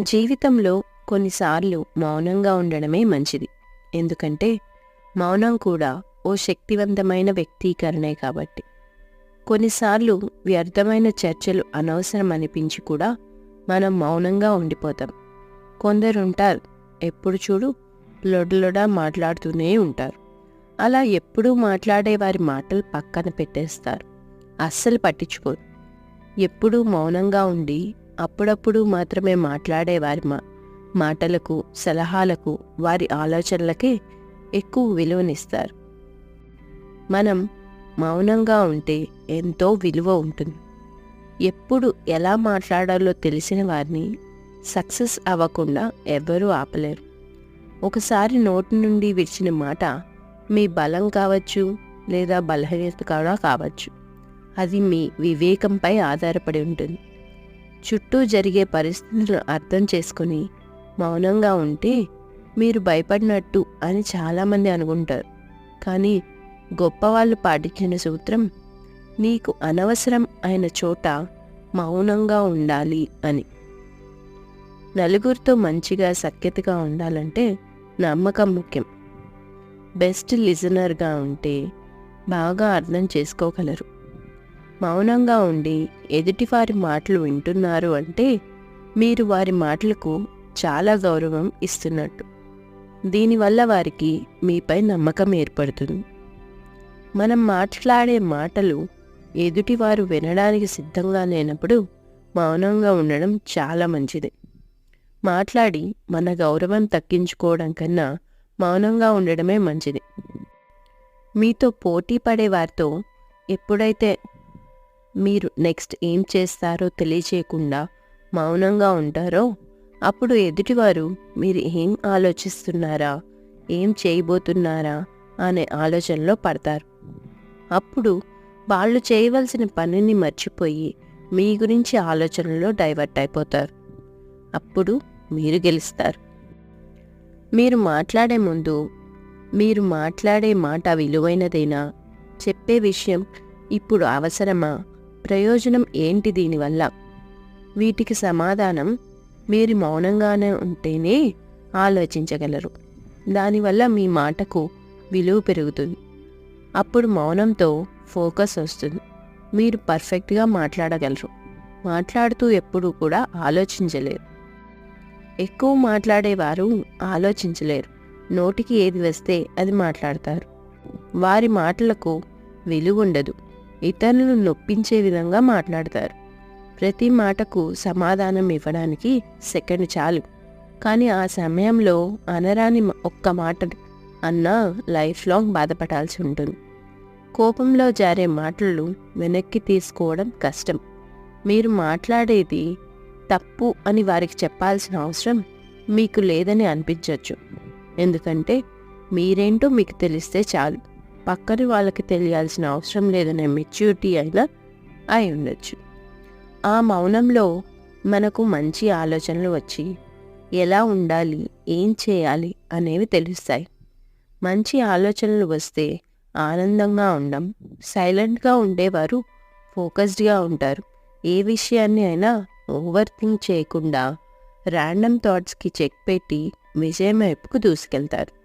జీవితంలో కొన్నిసార్లు మౌనంగా ఉండడమే మంచిది. ఎందుకంటే మౌనం కూడా ఓ శక్తివంతమైన వ్యక్తీకరణే కాబట్టి. కొన్నిసార్లు వ్యర్థమైన చర్చలు అనవసరం అనిపించి కూడా మనం మౌనంగా ఉండిపోతాం. కొందరుంటారు ఎప్పుడు చూడు లొడలొడ మాట్లాడుతూనే ఉంటారు. అలా ఎప్పుడూ మాట్లాడే వారి మాటలు పక్కన పెట్టేస్తారు. అస్సలు పట్టించుకోరు. ఎప్పుడూ మౌనంగా ఉండి అప్పుడప్పుడు మాత్రమే మాట్లాడేవారి మా మాటలకు సలహాలకు వారి ఆలోచనలకే ఎక్కువ విలువనిస్తారు. మనం మౌనంగా ఉంటే ఎంతో విలువ ఉంటుంది. ఎప్పుడు ఎలా మాట్లాడాలో తెలిసిన వారిని సక్సెస్ అవ్వకుండా ఎవ్వరూ ఆపలేరు. ఒకసారి నోటి నుండి విడిచిన మాట మీ బలం కావచ్చు లేదా బలహీనత కూడా కావచ్చు. అది మీ వివేకంపై ఆధారపడి ఉంటుంది. చుట్టూ జరిగే పరిస్థితులను అర్థం చేసుకుని మౌనంగా ఉంటే మీరు భయపడినట్టు అని చాలామంది అనుకుంటారు. కానీ గొప్పవాళ్ళు పాటించిన సూత్రం నీకు అనవసరం అయిన చోట మౌనంగా ఉండాలి అని. నలుగురితో మంచిగా సఖ్యతగా ఉండాలంటే నమ్మకం ముఖ్యం. బెస్ట్ లిజనర్గా ఉంటే బాగా అర్థం చేసుకోగలరు. మౌనంగా ఉండి ఎదుటివారి మాటలు వింటున్నారు అంటే మీరు వారి మాటలకు చాలా గౌరవం ఇస్తున్నట్టు. దీనివల్ల వారికి మీపై నమ్మకం ఏర్పడుతుంది. మనం మాట్లాడే మాటలు ఎదుటివారు వినడానికి సిద్ధంగా లేనప్పుడు మౌనంగా ఉండడం చాలా మంచిది. మాట్లాడి మన గౌరవం తగ్గించుకోవడం కన్నా మౌనంగా ఉండడమే మంచిది. మీతో పోటీ పడే వారితో ఎప్పుడైతే మీరు నెక్స్ట్ ఏం చేస్తారో తెలియచేయకుండా మౌనంగా ఉంటారో అప్పుడు ఎదుటివారు మీరు ఏం ఆలోచిస్తున్నారా ఏం చేయబోతున్నారా అనే ఆలోచనలో పడతారు. అప్పుడు వాళ్ళు చేయవలసిన పనిని మర్చిపోయి మీ గురించి ఆలోచనలో డైవర్ట్ అయిపోతారు. అప్పుడు మీరు గెలుస్తారు. మీరు మాట్లాడే ముందు మీరు మాట్లాడే మాట విలువైనదేనా? చెప్పే విషయం ఇప్పుడు అవసరమా? ప్రయోజనం ఏంటి దీనివల్ల? వీటికి సమాధానం మీరు మౌనంగానే ఉంటేనే ఆలోచించగలరు. దానివల్ల మీ మాటకు విలువ పెరుగుతుంది. అప్పుడు మౌనంతో ఫోకస్ వస్తుంది. మీరు పర్ఫెక్ట్గా మాట్లాడగలరు. మాట్లాడుతూ ఎప్పుడూ కూడా ఆలోచించలేరు. ఎక్కువ మాట్లాడేవారు ఆలోచించలేరు. నోటికి ఏది వస్తే అది మాట్లాడతారు. వారి మాటలకు విలువ ఉండదు. ఇతరులను నొప్పించే విధంగా మాట్లాడతారు. ప్రతి మాటకు సమాధానం ఇవ్వడానికి సెకండ్ చాలు. కానీ ఆ సమయంలో అనరాని ఒక్క మాట అన్నా లైఫ్ లాంగ్ బాధపడాల్సి ఉంటుంది. కోపంలో జారే మాటలు వెనక్కి తీసుకోవడం కష్టం. మీరు మాట్లాడేది తప్పు అని వారికి చెప్పాల్సిన అవసరం మీకు లేదని అనిపించవచ్చు ఎందుకంటే మీరేంటో మీకు తెలిస్తే చాలు. పక్కన వాళ్ళకి తెలియాల్సిన అవసరం లేదనే మెచ్యూరిటీ అయినా అయి ఉండొచ్చు. ఆ మౌనంలో మనకు మంచి ఆలోచనలు వచ్చి ఎలా ఉండాలి ఏం చేయాలి అనేవి తెలుస్తాయి. మంచి ఆలోచనలు వస్తే ఆనందంగా ఉండం సైలెంట్గా ఉండేవారు ఫోకస్డ్గా ఉంటారు. ఏ విషయాన్ని అయినా ఓవర్ థింక్ చేయకుండా ర్యాండమ్ థాట్స్కి చెక్ పెట్టి విజయం వైపుకు దూసుకెళ్తారు.